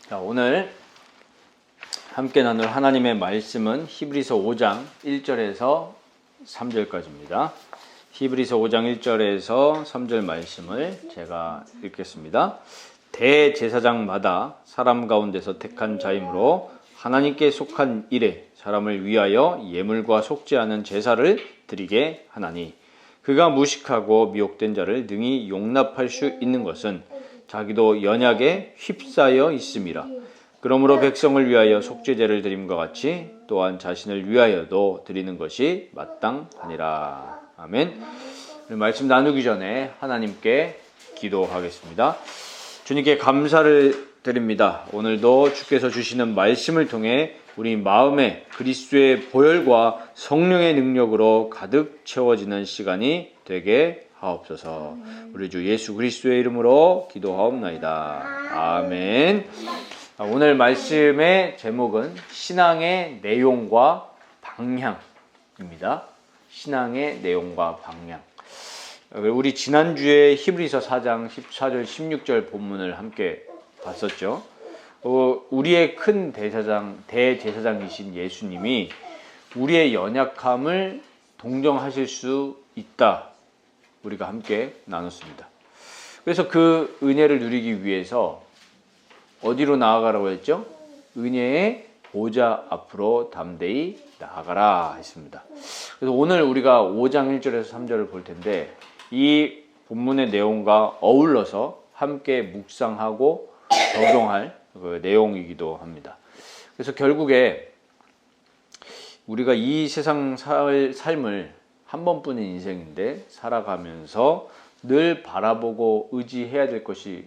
자, 오늘 함께 나눌 하나님의 말씀은 히브리서 5장 1절에서 3절까지입니다. 히브리서 5장 1절에서 3절 말씀을 제가 읽겠습니다. 대제사장마다 사람 가운데서 택한 자이므로 하나님께 속한 일에 사람을 위하여 예물과 속죄하는 제사를 드리게 하나니 그가 무식하고 미혹된 자를 능히 용납할 수 있는 것은 자기도 연약에 휩싸여 있음이라. 그러므로 백성을 위하여 속죄제를 드림과 같이 또한 자신을 위하여도 드리는 것이 마땅하니라. 아멘. 말씀 나누기 전에 하나님께 기도하겠습니다. 주님께 감사를 드립니다. 오늘도 주께서 주시는 말씀을 통해 우리 마음에 그리스도의 보혈과 성령의 능력으로 가득 채워지는 시간이 되게 하옵소서. 우리 주 예수 그리스도의 이름으로 기도하옵나이다. 아멘. 오늘 말씀의 제목은 신앙의 내용과 방향입니다. 신앙의 내용과 방향. 우리 지난주에 히브리서 4장 14절 16절 본문을 함께 봤었죠. 어, 우리의 큰 대사장, 대제사장이신 예수님이 우리의 연약함을 동정하실 수 있다. 우리가 함께 나눴습니다. 그래서 그 은혜를 누리기 위해서 어디로 나아가라고 했죠? 은혜의 보좌 앞으로 담대히 나아가라 했습니다. 그래서 오늘 우리가 5장 1절에서 3절을 볼 텐데 이 본문의 내용과 어울러서 함께 묵상하고 적용할 그 내용이기도 합니다. 그래서 결국에 우리가 이 세상 살, 삶을 한 번뿐인 인생인데 살아가면서 늘 바라보고 의지해야 될 것이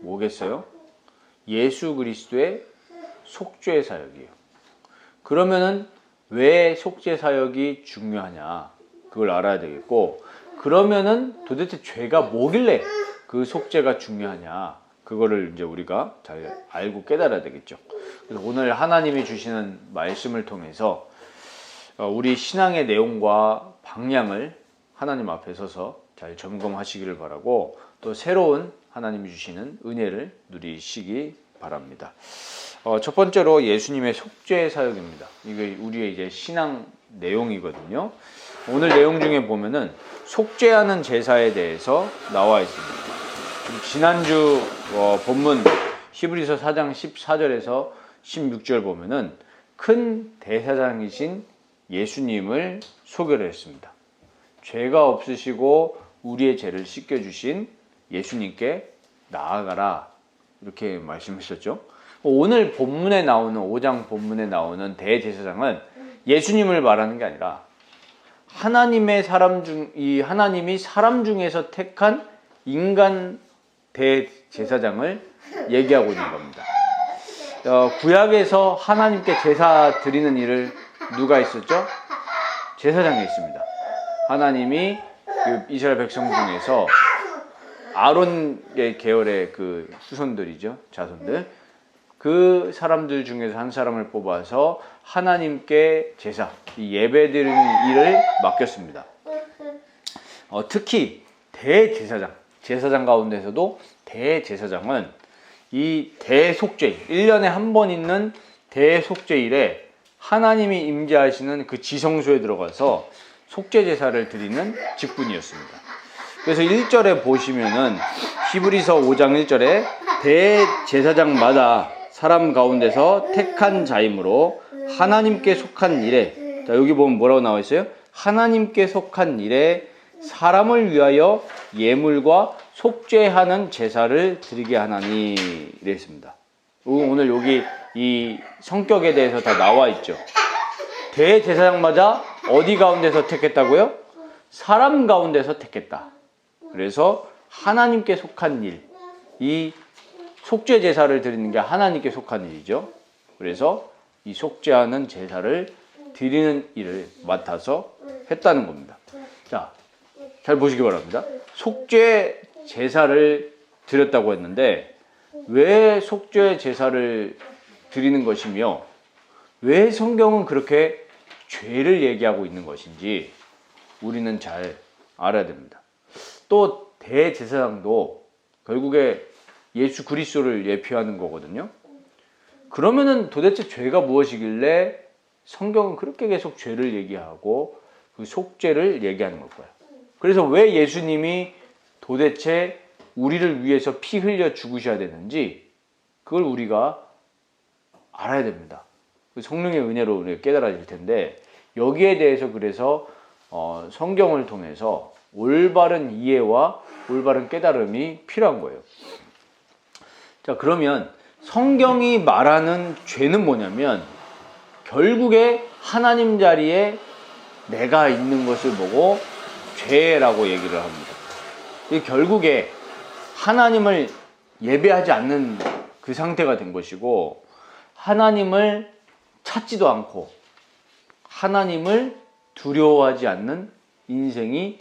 뭐겠어요? 예수 그리스도의 속죄 사역이에요. 그러면은 왜 속죄 사역이 중요하냐? 그걸 알아야 되겠고, 그러면은 도대체 죄가 뭐길래 그 속죄가 중요하냐? 그거를 이제 우리가 잘 알고 깨달아야 되겠죠. 그래서 오늘 하나님이 주시는 말씀을 통해서 어, 우리 신앙의 내용과 방향을 하나님 앞에 서서 잘 점검하시기를 바라고 또 새로운 하나님이 주시는 은혜를 누리시기 바랍니다. 어, 첫 번째로 예수님의 속죄 사역입니다. 이게 우리의 이제 신앙 내용이거든요. 오늘 내용 중에 보면은 속죄하는 제사에 대해서 나와 있습니다. 지난주 어, 본문 히브리서 4장 14절에서 16절 보면은 큰 대사장이신 예수님을 소개를 했습니다. 죄가 없으시고 우리의 죄를 씻겨 주신 예수님께 나아가라 이렇게 말씀하셨죠. 오늘 본문에 나오는 5장 본문에 나오는 대제사장은 예수님을 말하는 게 아니라 하나님의 사람 중 이 하나님이 사람 중에서 택한 인간 대제사장을 얘기하고 있는 겁니다. 어, 구약에서 하나님께 제사 드리는 일을 누가 있었죠? 제사장이 있습니다. 하나님이 그 이스라엘 백성 중에서 아론의 계열의 그 수손들이죠. 자손들. 그 사람들 중에서 한 사람을 뽑아서 하나님께 제사, 예배 드리는 일을 맡겼습니다. 어, 특히 대제사장, 제사장 가운데서도 대제사장은 이 대속죄, 1년에 한 번 있는 대속죄일에 하나님이 임재하시는 그 지성소에 들어가서 속죄 제사를 드리는 직분이었습니다. 그래서 1절에 보시면은 히브리서 5장 1절에 대제사장마다 사람 가운데서 택한 자이므로 하나님께 속한 일에 자 여기 보면 뭐라고 나와 있어요? 하나님께 속한 일에 사람을 위하여 예물과 속죄하는 제사를 드리게 하나니 이랬습니다. 오늘 여기 이 성격에 대해서 다 나와 있죠. 대제사장마다 어디 가운데서 택했다고요? 사람 가운데서 택했다. 그래서 하나님께 속한 일, 이 속죄 제사를 드리는 게 하나님께 속한 일이죠. 그래서 이 속죄하는 제사를 드리는 일을 맡아서 했다는 겁니다. 자, 잘 보시기 바랍니다. 속죄 제사를 드렸다고 했는데 왜 속죄 제사를 드리는 것이며 왜 성경은 그렇게 죄를 얘기하고 있는 것인지 우리는 잘 알아야 됩니다. 또 대제사장도 결국에 예수 그리스도를 예표하는 거거든요. 그러면은 도대체 죄가 무엇이길래 성경은 그렇게 계속 죄를 얘기하고 그 속죄를 얘기하는 걸까요? 그래서 왜 예수님이 도대체 우리를 위해서 피 흘려 죽으셔야 되는지 그걸 우리가 알아야 됩니다. 그 성령의 은혜로 깨달아질 텐데 여기에 대해서 그래서 어, 성경을 통해서 올바른 이해와 올바른 깨달음이 필요한 거예요. 자, 그러면 성경이 말하는 죄는 뭐냐면 결국에 하나님 자리에 내가 있는 것을 보고 죄라고 얘기를 합니다. 이 결국에 하나님을 예배하지 않는 그 상태가 된 것이고 하나님을 찾지도 않고 하나님을 두려워하지 않는 인생이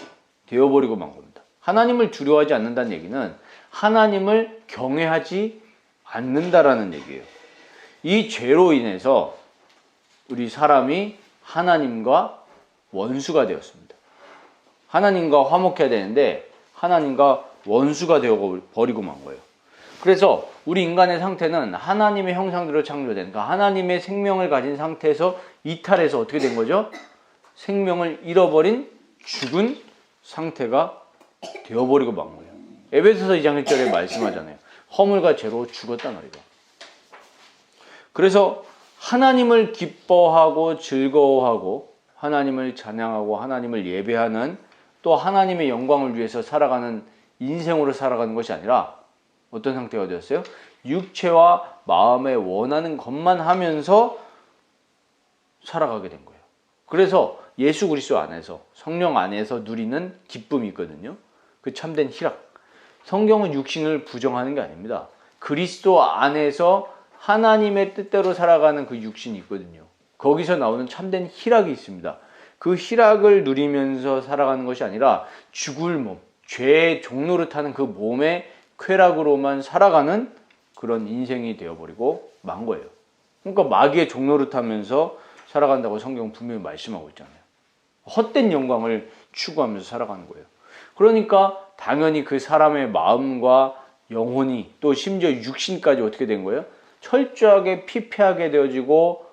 되어버리고 만 겁니다. 하나님을 두려워하지 않는다는 얘기는 하나님을 경외하지 않는다라는 얘기예요. 이 죄로 인해서 우리 사람이 하나님과 원수가 되었습니다. 하나님과 화목해야 되는데 하나님과 원수가 되어 버리고 만 거예요. 그래서 우리 인간의 상태는 하나님의 형상대로 창조된, 그러니까 하나님의 생명을 가진 상태에서 이탈해서 어떻게 된 거죠? 생명을 잃어버린 죽은 상태가 되어버리고 만 거예요. 에베소서 2장 1절에 말씀하잖아요. 허물과 죄로 죽었다 말이죠. 그래서 하나님을 기뻐하고 즐거워하고 하나님을 찬양하고 하나님을 예배하는 또 하나님의 영광을 위해서 살아가는 인생으로 살아가는 것이 아니라 어떤 상태가 되었어요? 육체와 마음에 원하는 것만 하면서 살아가게 된 거예요. 그래서 예수 그리스도 안에서 성령 안에서 누리는 기쁨이 있거든요. 그 참된 희락. 성경은 육신을 부정하는 게 아닙니다. 그리스도 안에서 하나님의 뜻대로 살아가는 그 육신이 있거든요. 거기서 나오는 참된 희락이 있습니다. 그 희락을 누리면서 살아가는 것이 아니라 죽을 몸, 죄의 종로를 타는 그 몸의 쾌락으로만 살아가는 그런 인생이 되어버리고 만 거예요. 그러니까 마귀의 종로를 타면서 살아간다고 성경 분명히 말씀하고 있잖아요. 헛된 영광을 추구하면서 살아가는 거예요. 그러니까 당연히 그 사람의 마음과 영혼이 또 심지어 육신까지 어떻게 된 거예요? 철저하게 피폐하게 되어지고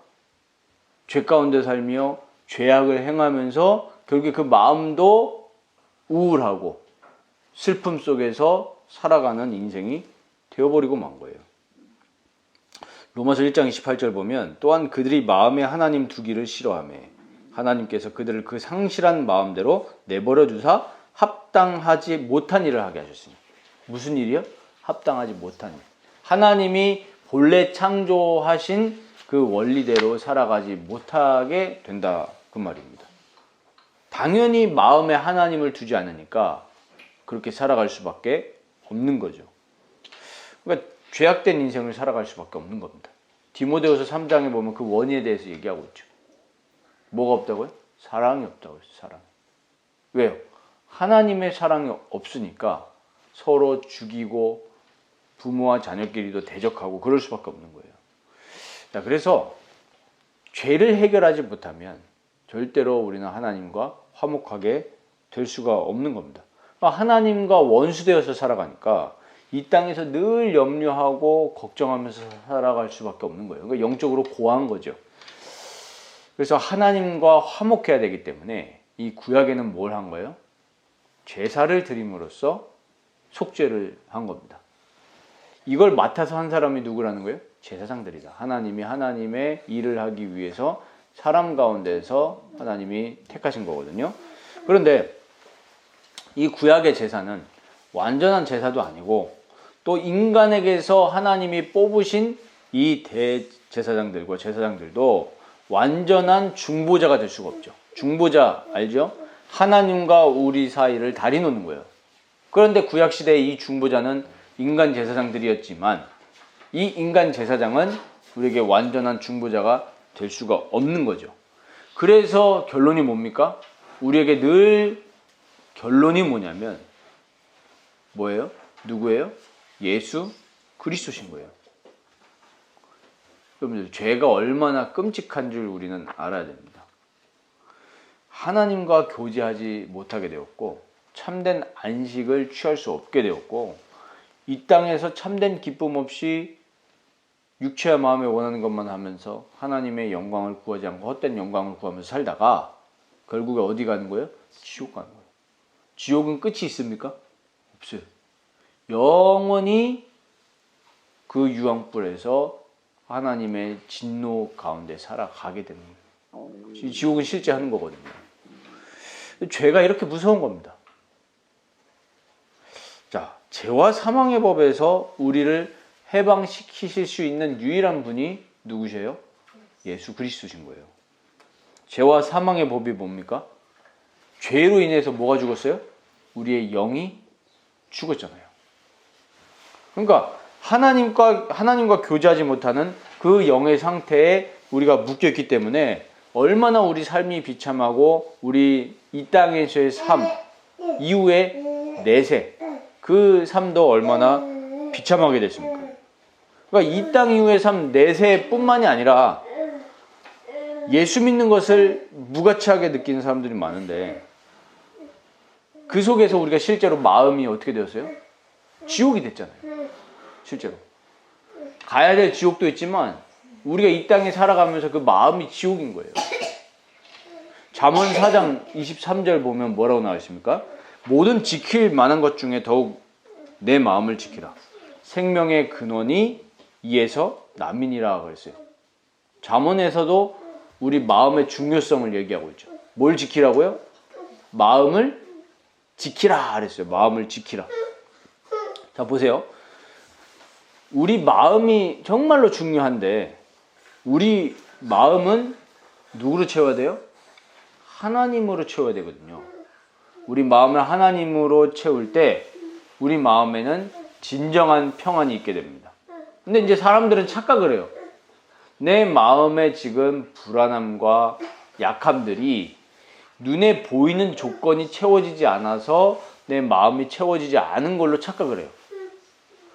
죄 가운데 살며 죄악을 행하면서 결국에 그 마음도 우울하고 슬픔 속에서 살아가는 인생이 되어버리고 만 거예요. 로마서 1장 28절 보면 또한 그들이 마음에 하나님 두기를 싫어하매 하나님께서 그들을 그 상실한 마음대로 내버려 두사 합당하지 못한 일을 하게 하셨으니 무슨 일이요? 합당하지 못한 일. 하나님이 본래 창조하신 그 원리대로 살아가지 못하게 된다 그 말입니다. 당연히 마음에 하나님을 두지 않으니까 그렇게 살아갈 수밖에 없는 거죠. 그러니까 죄악된 인생을 살아갈 수밖에 없는 겁니다. 디모데후서 3장에 보면 그 원인에 대해서 얘기하고 있죠. 뭐가 없다고요? 사랑이 없다고요. 사랑. 왜요? 하나님의 사랑이 없으니까 서로 죽이고 부모와 자녀끼리도 대적하고 그럴 수밖에 없는 거예요. 자, 그래서 죄를 해결하지 못하면 절대로 우리는 하나님과 화목하게 될 수가 없는 겁니다. 하나님과 원수되어서 살아가니까 이 땅에서 늘 염려하고 걱정하면서 살아갈 수밖에 없는 거예요. 그러니까 영적으로 고한 거죠. 그래서 하나님과 화목해야 되기 때문에 이 구약에는 뭘 한 거예요? 제사를 드림으로써 속죄를 한 겁니다. 이걸 맡아서 한 사람이 누구라는 거예요? 제사장들이다. 하나님이 하나님의 일을 하기 위해서 사람 가운데서 하나님이 택하신 거거든요. 그런데 이 구약의 제사는 완전한 제사도 아니고 또 인간에게서 하나님이 뽑으신 이 대제사장들과 제사장들도 완전한 중보자가 될 수가 없죠. 중보자 알죠? 하나님과 우리 사이를 다리 놓는 거예요. 그런데 구약 시대의 이 중보자는 인간 제사장들이었지만 이 인간 제사장은 우리에게 완전한 중보자가 될 수가 없는 거죠. 그래서 결론이 뭡니까? 우리에게 늘 결론이 뭐냐면 뭐예요? 누구예요? 예수 그리스도신 거예요. 여러분들 죄가 얼마나 끔찍한 줄 우리는 알아야 됩니다. 하나님과 교제하지 못하게 되었고 참된 안식을 취할 수 없게 되었고 이 땅에서 참된 기쁨 없이 육체와 마음에 원하는 것만 하면서 하나님의 영광을 구하지 않고 헛된 영광을 구하면서 살다가 결국에 어디 가는 거예요? 지옥 가는 거예요. 지옥은 끝이 있습니까? 없어요. 영원히 그 유황불에서 하나님의 진노 가운데 살아가게 되는 거예요. 이 지옥은 실제 하는 거거든요. 죄가 이렇게 무서운 겁니다. 자, 죄와 사망의 법에서 우리를 해방시키실 수 있는 유일한 분이 누구세요? 예수 그리스도신 거예요. 죄와 사망의 법이 뭡니까? 죄로 인해서 뭐가 죽었어요? 우리의 영이 죽었잖아요. 그러니까 하나님과 하나님과 교제하지 못하는 그 영의 상태에 우리가 묶여 있기 때문에 얼마나 우리 삶이 비참하고 우리 이 땅에서의 삶 이후에 내세 그 삶도 얼마나 비참하게 됐습니까? 그러니까 이 땅 이후의 삶 내세뿐만이 아니라 예수 믿는 것을 무가치하게 느끼는 사람들이 많은데 그 속에서 우리가 실제로 마음이 어떻게 되었어요? 지옥이 됐잖아요. 실제로. 가야 될 지옥도 있지만 우리가 이 땅에 살아가면서 그 마음이 지옥인 거예요. 잠언 4장 23절 보면 뭐라고 나와 있습니까? 모든 지킬 만한 것 중에 더욱 내 마음을 지키라. 생명의 근원이 이에서 남인이라 그랬어요. 잠언에서도 우리 마음의 중요성을 얘기하고 있죠. 뭘 지키라고요? 마음을 지키라 그랬어요. 마음을 지키라. 자, 보세요. 우리 마음이 정말로 중요한데 우리 마음은 누구로 채워야 돼요? 하나님으로 채워야 되거든요. 우리 마음을 하나님으로 채울 때 우리 마음에는 진정한 평안이 있게 됩니다. 근데 이제 사람들은 착각을 해요. 내 마음에 지금 불안함과 약함들이 눈에 보이는 조건이 채워지지 않아서 내 마음이 채워지지 않은 걸로 착각을 해요.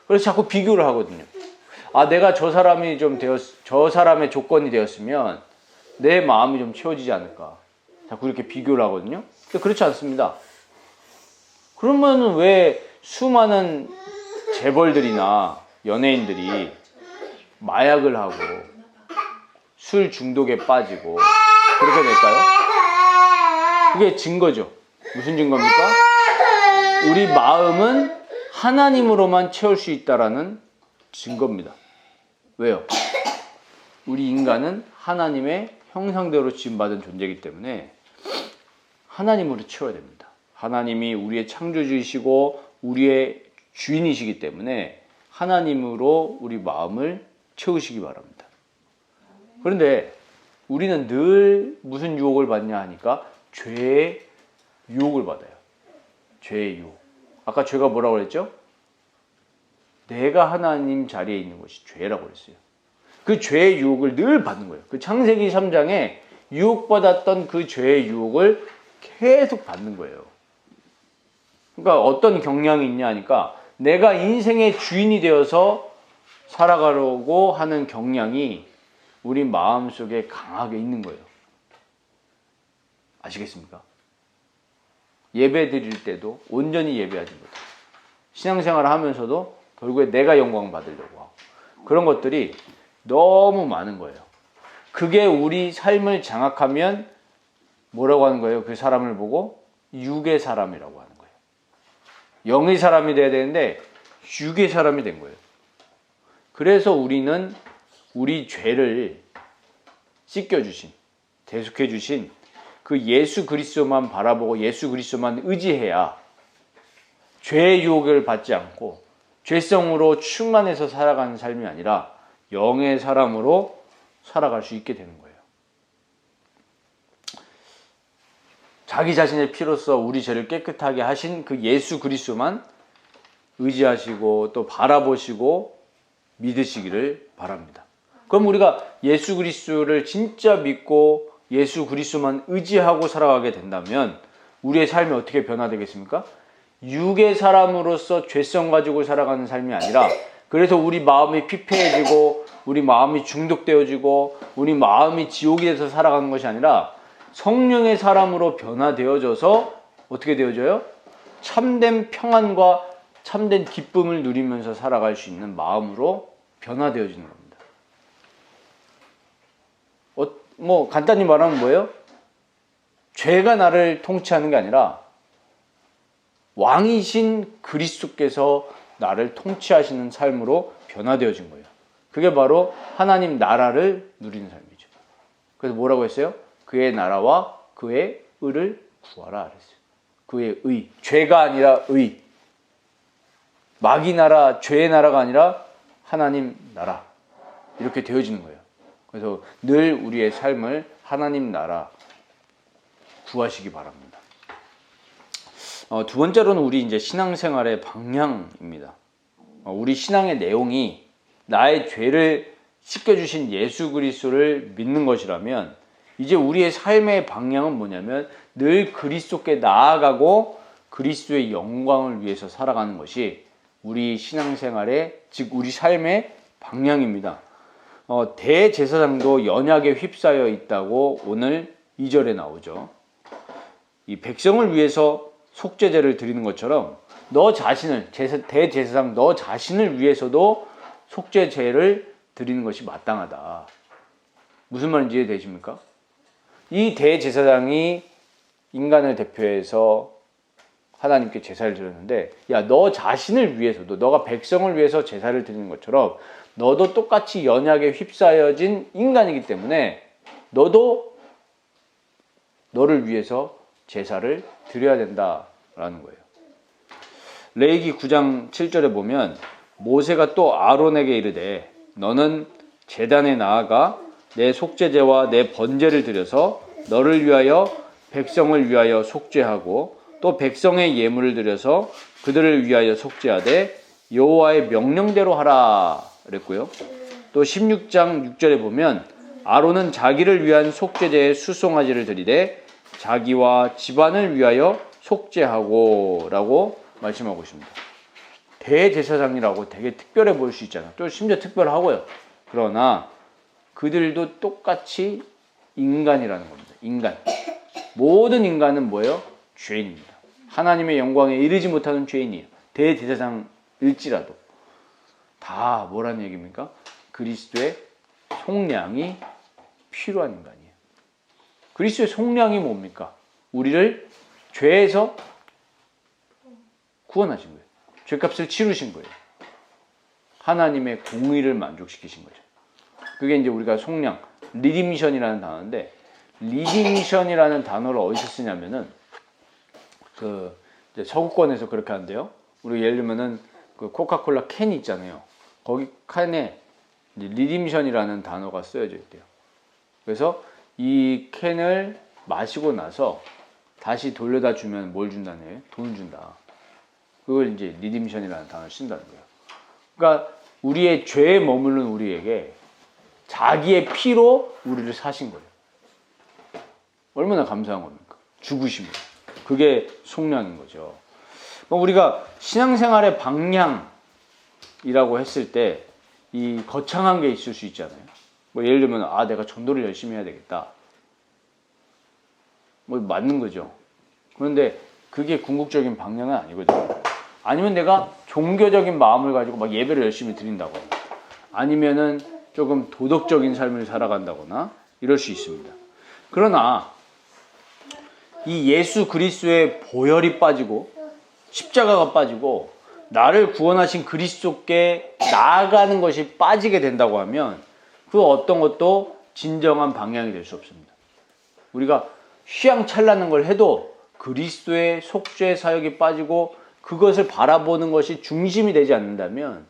그래서 자꾸 비교를 하거든요. 아, 내가 저 사람이 좀 되었, 저 사람의 조건이 되었으면 내 마음이 좀 채워지지 않을까. 자꾸 이렇게 비교를 하거든요. 근데 그렇지 않습니다. 그러면 왜 수많은 재벌들이나 연예인들이 마약을 하고 술 중독에 빠지고 그렇게 될까요? 그게 증거죠. 무슨 증거입니까? 우리 마음은 하나님으로만 채울 수 있다라는 증거입니다. 왜요? 우리 인간은 하나님의 형상대로 지음받은 존재이기 때문에 하나님으로 채워야 됩니다. 하나님이 우리의 창조주이시고 우리의 주인이시기 때문에 하나님으로 우리 마음을 채우시기 바랍니다. 그런데 우리는 늘 무슨 유혹을 받냐 하니까 죄의 유혹을 받아요. 죄의 유혹. 아까 죄가 뭐라고 그랬죠? 내가 하나님 자리에 있는 것이 죄라고 그랬어요. 그 죄의 유혹을 늘 받는 거예요. 그 창세기 3장에 유혹받았던 그 죄의 유혹을 계속 받는 거예요. 그러니까 어떤 경향이 있냐 하니까 내가 인생의 주인이 되어서 살아가려고 하는 경향이 우리 마음 속에 강하게 있는 거예요. 아시겠습니까? 예배 드릴 때도 온전히 예배하지 못하고 신앙생활을 하면서도 결국에 내가 영광 받으려고 하고 그런 것들이 너무 많은 거예요. 그게 우리 삶을 장악하면 뭐라고 하는 거예요? 그 사람을 보고 육의 사람이라고 하는 거예요. 영의 사람이 돼야 되는데 육의 사람이 된 거예요. 그래서 우리는 우리 죄를 씻겨 주신, 대속해 주신 그 예수 그리스도만 바라보고 예수 그리스도만 의지해야 죄의 유혹을 받지 않고 죄성으로 충만해서 살아가는 삶이 아니라 영의 사람으로 살아갈 수 있게 되는 거예요. 자기 자신의 피로써 우리 죄를 깨끗하게 하신 그 예수 그리스도만 의지하시고 또 바라보시고 믿으시기를 바랍니다. 그럼 우리가 예수 그리스도를 진짜 믿고 예수 그리스도만 의지하고 살아가게 된다면 우리의 삶이 어떻게 변화되겠습니까? 육의 사람으로서 죄성 가지고 살아가는 삶이 아니라 그래서 우리 마음이 피폐해지고 우리 마음이 중독되어지고 우리 마음이 지옥이 돼서 살아가는 것이 아니라 성령의 사람으로 변화되어져서 어떻게 되어져요? 참된 평안과 참된 기쁨을 누리면서 살아갈 수 있는 마음으로 변화되어지는 겁니다. 어, 뭐 간단히 말하면 뭐예요? 죄가 나를 통치하는 게 아니라 왕이신 그리스도께서 나를 통치하시는 삶으로 변화되어진 거예요. 그게 바로 하나님 나라를 누리는 삶이죠. 그래서 뭐라고 했어요? 그의 나라와 그의 의를 구하라 그랬어요. 그의 의, 죄가 아니라 의. 마귀 나라, 죄의 나라가 아니라 하나님 나라. 이렇게 되어지는 거예요. 그래서 늘 우리의 삶을 하나님 나라 구하시기 바랍니다. 어, 두 번째로는 우리 이제 신앙생활의 방향입니다. 어, 우리 신앙의 내용이 나의 죄를 씻겨주신 예수 그리스도를 믿는 것이라면 이제 우리의 삶의 방향은 뭐냐면 늘 그리스도께 나아가고 그리스도의 영광을 위해서 살아가는 것이 우리 신앙생활의 즉 우리 삶의 방향입니다. 어, 대제사장도 연약에 휩싸여 있다고 오늘 2절에 나오죠. 이 백성을 위해서 속죄제를 드리는 것처럼 너 자신을 제사, 대제사장 너 자신을 위해서도 속죄제를 드리는 것이 마땅하다. 무슨 말인지 이해되십니까? 이 대제사장이 인간을 대표해서 하나님께 제사를 드렸는데 야 너 자신을 위해서도 너가 백성을 위해서 제사를 드리는 것처럼 너도 똑같이 연약에 휩싸여진 인간이기 때문에 너도 너를 위해서 제사를 드려야 된다라는 거예요. 레이기 9장 7절에 보면 모세가 또 아론에게 이르되 너는 제단에 나아가 내 속죄제와 내 번제를 드려서 너를 위하여 백성을 위하여 속죄하고 또 백성의 예물을 드려서 그들을 위하여 속죄하되 여호와의 명령대로 하라 그랬고요. 또 16장 6절에 보면 아론은 자기를 위한 속죄제에 수송아지를 드리되 자기와 집안을 위하여 속죄하고라고 말씀하고 있습니다. 대제사장이라고 되게 특별해 보일 수 있잖아요. 또 심지어 특별하고요. 그러나 그들도 똑같이 인간이라는 겁니다. 인간. 모든 인간은 뭐예요? 죄인입니다. 하나님의 영광에 이르지 못하는 죄인이에요. 대제사장일지라도. 다 뭐라는 얘기입니까? 그리스도의 속량이 필요한 인간이에요. 그리스도의 속량이 뭡니까? 우리를 죄에서 구원하신 거예요. 죄값을 치르신 거예요. 하나님의 공의를 만족시키신 거죠. 그게 이제 우리가 속량, 리디미션이라는 단어인데, 리디미션이라는 단어를 어디서 쓰냐면은, 그, 서구권에서 그렇게 한대요. 우리 예를 들면은, 그 코카콜라 캔이 있잖아요. 거기 캔에 리디미션이라는 단어가 쓰여져 있대요. 그래서 이 캔을 마시고 나서 다시 돌려다 주면 뭘 준다네요? 돈을 준다. 그걸 이제 리디미션이라는 단어를 쓴다는 거예요. 그러니까 우리의 죄에 머무른 우리에게 자기의 피로 우리를 사신 거예요. 얼마나 감사한 겁니까? 죽으심으로. 그게 속량인 거죠. 뭐 우리가 신앙생활의 방향이라고 했을 때 이 거창한 게 있을 수 있잖아요. 뭐 예를 들면 아 내가 전도를 열심히 해야 되겠다. 뭐 맞는 거죠. 그런데 그게 궁극적인 방향은 아니거든요. 아니면 내가 종교적인 마음을 가지고 막 예배를 열심히 드린다거나 아니면은 조금 도덕적인 삶을 살아간다거나 이럴 수 있습니다. 그러나 이 예수 그리스도의 보혈이 빠지고 십자가가 빠지고 나를 구원하신 그리스도께 나아가는 것이 빠지게 된다고 하면 그 어떤 것도 진정한 방향이 될 수 없습니다. 우리가 휘황찬란한 걸 해도 그리스도의 속죄 사역이 빠지고 그것을 바라보는 것이 중심이 되지 않는다면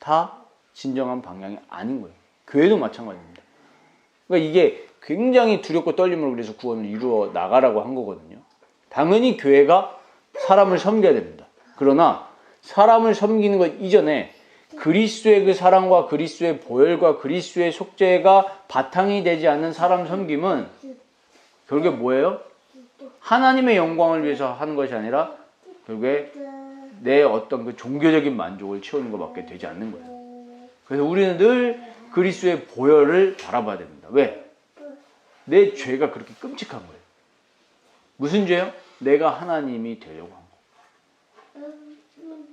다 진정한 방향이 아닌 거예요. 교회도 마찬가지입니다. 그러니까 이게 굉장히 두렵고 떨림으로 그래서 구원을 이루어 나가라고 한 거거든요. 당연히 교회가 사람을 섬겨야 됩니다. 그러나 사람을 섬기는 것 이전에 그리스도의 그 사랑과 그리스도의 보혈과 그리스도의 속죄가 바탕이 되지 않는 사람 섬김은 결국에 뭐예요? 하나님의 영광을 위해서 하는 것이 아니라 결국에 내 어떤 그 종교적인 만족을 채우는 것밖에 되지 않는 거예요. 그래서 우리는 늘 그리스도의 보혈을 바라봐야 됩니다. 왜? 내 죄가 그렇게 끔찍한 거예요. 무슨 죄요? 내가 하나님이 되려고 한 거.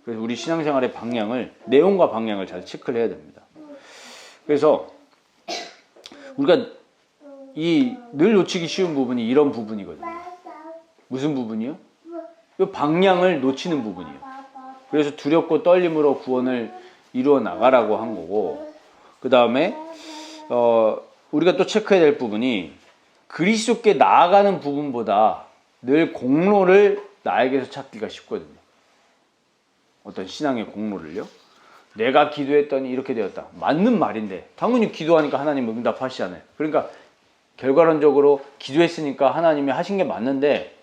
그래서 우리 신앙생활의 방향을 내용과 방향을 잘 체크를 해야 됩니다. 그래서 우리가 이 늘 놓치기 쉬운 부분이 이런 부분이거든요. 무슨 부분이요? 이 방향을 놓치는 부분이요. 그래서 두렵고 떨림으로 구원을 이루어 나가라고 한 거고, 그 다음에 어, 우리가 또 체크해야 될 부분이 그리스도께 나아가는 부분보다 늘 공로를 나에게서 찾기가 쉽거든요. 어떤 신앙의 공로를요. 내가 기도했더니 이렇게 되었다. 맞는 말인데 당연히 기도하니까 하나님 응답하시잖아요. 그러니까 결과론적으로 기도했으니까 하나님이 하신 게 맞는데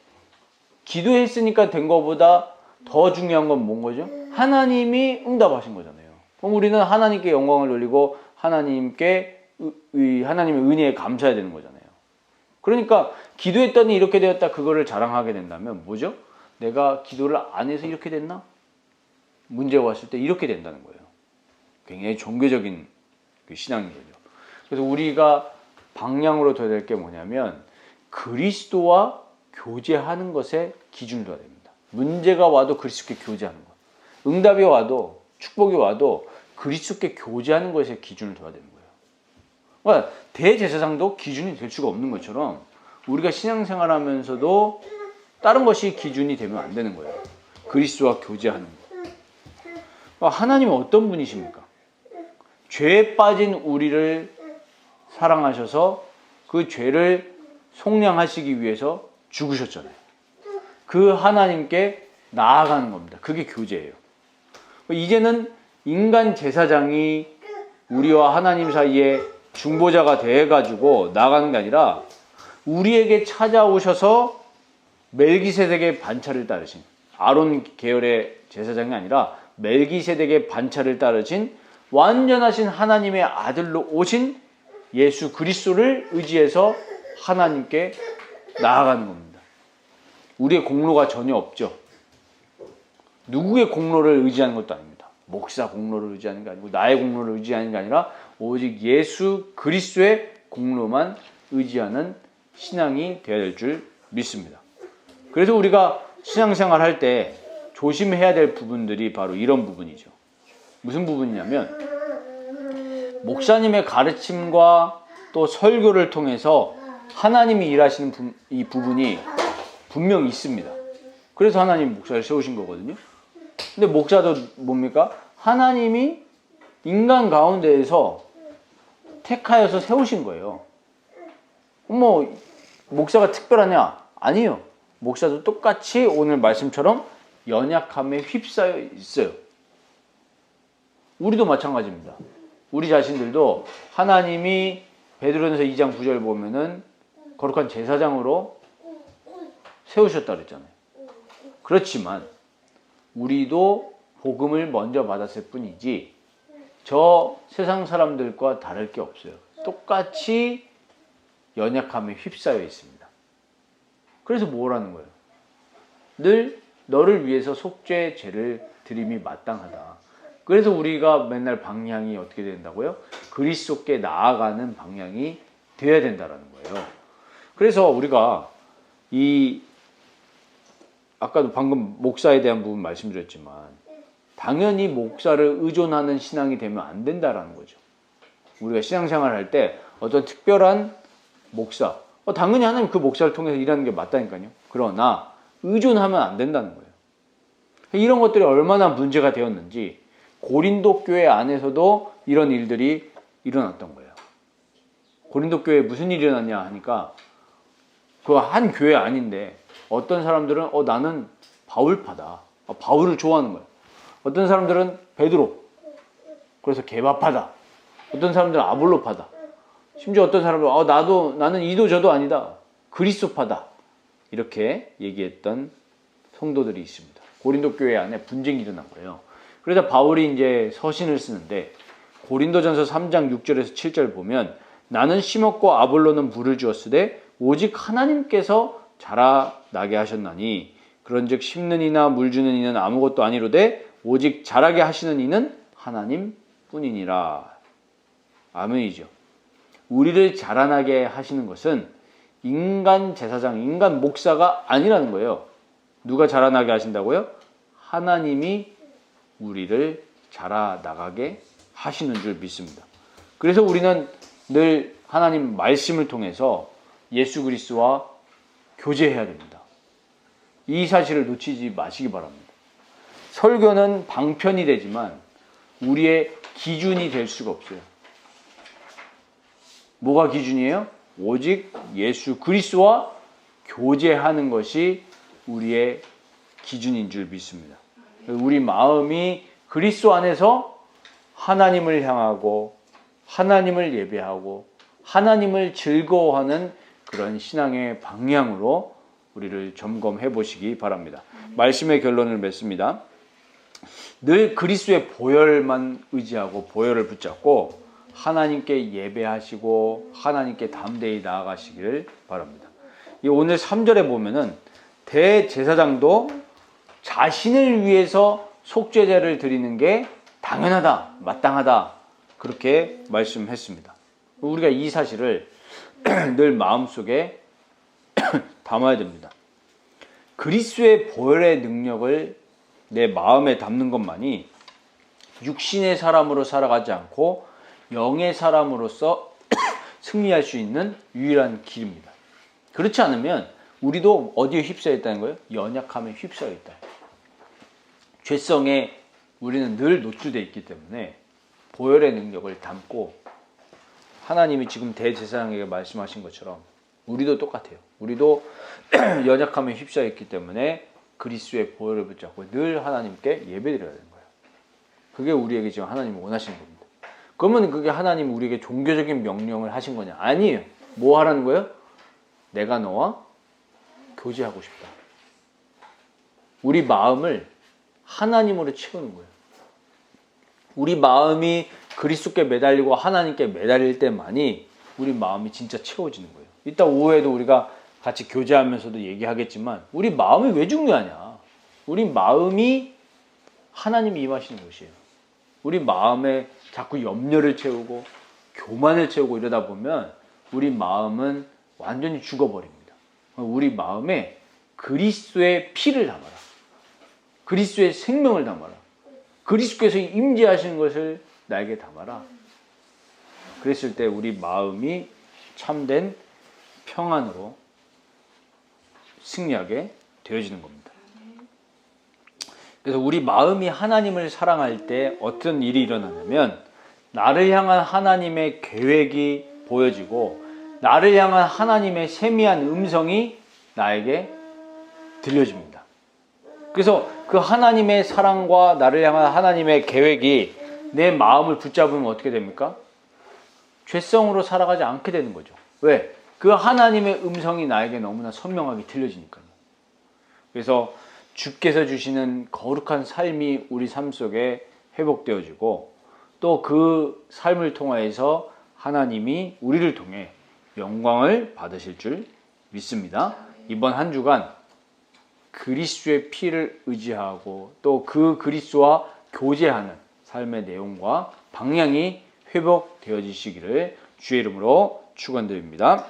기도했으니까 된 것보다 더 중요한 건 뭔 거죠? 하나님이 응답하신 거잖아요. 그럼 우리는 하나님께 영광을 돌리고 하나님께 의- 하나님의 은혜에 감사해야 되는 거잖아요. 그러니까 기도했더니 이렇게 되었다 그거를 자랑하게 된다면 뭐죠? 내가 기도를 안 해서 이렇게 됐나? 문제가 왔을 때 이렇게 된다는 거예요. 굉장히 종교적인 그 신앙인 거죠. 그래서 우리가 방향으로 둬야 될 게 뭐냐면 그리스도와 교제하는 것에 기준을 둬야 됩니다. 문제가 와도 그리스도께 교제하는 것. 응답이 와도 축복이 와도 그리스도께 교제하는 것에 기준을 둬야 되는 거예요. 그러니까 대제사장도 기준이 될 수가 없는 것처럼 우리가 신앙생활하면서도 다른 것이 기준이 되면 안 되는 거예요. 그리스도와 교제하는 것. 그러니까 하나님은 어떤 분이십니까? 죄에 빠진 우리를 사랑하셔서 그 죄를 속량하시기 위해서 죽으셨잖아요. 그 하나님께 나아가는 겁니다. 그게 교제예요. 이제는 인간 제사장이 우리와 하나님 사이에 중보자가 돼가지고 나가는 게 아니라 우리에게 찾아오셔서 멜기세덱의 반차를 따르신 아론 계열의 제사장이 아니라 멜기세덱의 반차를 따르신 완전하신 하나님의 아들로 오신 예수 그리스도를 의지해서 하나님께 나아가는 겁니다. 우리의 공로가 전혀 없죠. 누구의 공로를 의지하는 것도 아닙니다. 목사 공로를 의지하는 게 아니고 나의 공로를 의지하는 게 아니라 오직 예수 그리스도의 공로만 의지하는 신앙이 되어야 될 줄 믿습니다. 그래서 우리가 신앙생활 할 때 조심해야 될 부분들이 바로 이런 부분이죠. 무슨 부분이냐면 목사님의 가르침과 또 설교를 통해서 하나님이 일하시는 부, 이 부분이 분명 있습니다. 그래서 하나님 목사를 세우신 거거든요. 근데 목사도 뭡니까? 하나님이 인간 가운데에서 택하여서 세우신 거예요. 뭐 목사가 특별하냐? 아니요. 목사도 똑같이 오늘 말씀처럼 연약함에 휩싸여 있어요. 우리도 마찬가지입니다. 우리 자신들도 하나님이 베드로전서 2장 9절 보면은 거룩한 제사장으로 세우셨다 그랬잖아요. 그렇지만 우리도 복음을 먼저 받았을 뿐이지 저 세상 사람들과 다를 게 없어요. 똑같이 연약함에 휩싸여 있습니다. 그래서 뭐라는 거예요? 늘 너를 위해서 속죄 죄를 드림이 마땅하다. 그래서 우리가 맨날 방향이 어떻게 된다고요? 그리스도께 나아가는 방향이 되어야 된다라는 거예요. 그래서 우리가 이 아까도 방금 목사에 대한 부분 말씀드렸지만 당연히 목사를 의존하는 신앙이 되면 안 된다라는 거죠. 우리가 신앙생활 할 때 어떤 특별한 목사, 어, 당연히 하나님 그 목사를 통해서 일하는 게 맞다니까요. 그러나 의존하면 안 된다는 거예요. 이런 것들이 얼마나 문제가 되었는지 고린도 교회 안에서도 이런 일들이 일어났던 거예요. 고린도 교회에 무슨 일이 일어났냐 하니까 그 한 교회 아닌데 어떤 사람들은 어 나는 바울파다. 어, 바울을 좋아하는 거예요. 어떤 사람들은 베드로. 그래서 개바파다. 어떤 사람들은 아볼로파다. 심지어 어떤 사람들은 어 나도 나는 이도 저도 아니다. 그리스도파다. 이렇게 얘기했던 성도들이 있습니다. 고린도 교회 안에 분쟁이 일어난 거예요. 그래서 바울이 이제 서신을 쓰는데 고린도전서 3장 6절에서 7절 보면 나는 심었고 아볼로는 물을 주었으되 오직 하나님께서 자라나게 하셨나니 그런즉 심는 이나 물 주는 이는 아무것도 아니로되 오직 자라게 하시는 이는 하나님 뿐이니라. 아멘이죠. 우리를 자라나게 하시는 것은 인간 제사장, 인간 목사가 아니라는 거예요. 누가 자라나게 하신다고요? 하나님이 우리를 자라나가게 하시는 줄 믿습니다. 그래서 우리는 늘 하나님 말씀을 통해서 예수 그리스도와 교제해야 됩니다. 이 사실을 놓치지 마시기 바랍니다. 설교는 방편이 되지만 우리의 기준이 될 수가 없어요. 뭐가 기준이에요? 오직 예수 그리스도와 교제하는 것이 우리의 기준인 줄 믿습니다. 우리 마음이 그리스도 안에서 하나님을 향하고 하나님을 예배하고 하나님을 즐거워하는 그런 신앙의 방향으로 우리를 점검해 보시기 바랍니다. 말씀의 결론을 맺습니다. 늘 그리스도의 보혈만 의지하고 보혈을 붙잡고 하나님께 예배하시고 하나님께 담대히 나아가시기를 바랍니다. 이 오늘 3절에 보면은 대제사장도 자신을 위해서 속죄제를 드리는 게 당연하다, 마땅하다 그렇게 말씀했습니다. 우리가 이 사실을 늘 마음속에 담아야 됩니다. 그리스도의 보혈의 능력을 내 마음에 담는 것만이 육신의 사람으로 살아가지 않고 영의 사람으로서 승리할 수 있는 유일한 길입니다. 그렇지 않으면 우리도 어디에 휩싸여 있다는 거예요? 연약함에 휩싸여 있다. 죄성에 우리는 늘 노출되어 있기 때문에 보혈의 능력을 담고 하나님이 지금 대제사장에게 말씀하신 것처럼 우리도 똑같아요. 우리도 연약함에 휩싸여 있기 때문에 그리스도의 보혈을 붙잡고 늘 하나님께 예배드려야 되는 거예요. 그게 우리에게 지금 하나님이 원하시는 겁니다. 그러면 그게 하나님 우리에게 종교적인 명령을 하신 거냐? 아니에요. 뭐 하라는 거예요? 내가 너와 교제하고 싶다. 우리 마음을 하나님으로 채우는 거예요. 우리 마음이 그리스도께 매달리고 하나님께 매달릴 때만이 우리 마음이 진짜 채워지는 거예요. 이따 오후에도 우리가 같이 교제하면서도 얘기하겠지만 우리 마음이 왜 중요하냐? 우리 마음이 하나님이 임하시는 것이에요. 우리 마음에 자꾸 염려를 채우고 교만을 채우고 이러다 보면 우리 마음은 완전히 죽어버립니다. 우리 마음에 그리스도의 피를 담아라. 그리스도의 생명을 담아라. 그리스도께서 임재하시는 것을 나에게 담아라. 그랬을 때 우리 마음이 참된 평안으로 승리하게 되어지는 겁니다. 그래서 우리 마음이 하나님을 사랑할 때 어떤 일이 일어나냐면 나를 향한 하나님의 계획이 보여지고 나를 향한 하나님의 세미한 음성이 나에게 들려집니다. 그래서 그 하나님의 사랑과 나를 향한 하나님의 계획이 내 마음을 붙잡으면 어떻게 됩니까? 죄성으로 살아가지 않게 되는 거죠. 왜? 그 하나님의 음성이 나에게 너무나 선명하게 들려지니까요. 그래서 주께서 주시는 거룩한 삶이 우리 삶 속에 회복되어지고 또 그 삶을 통하여서 하나님이 우리를 통해 영광을 받으실 줄 믿습니다. 이번 한 주간 그리스도의 피를 의지하고 또 그 그리스도와 교제하는 삶의 내용과 방향이 회복되어지시기를 주의 이름으로 축원드립니다.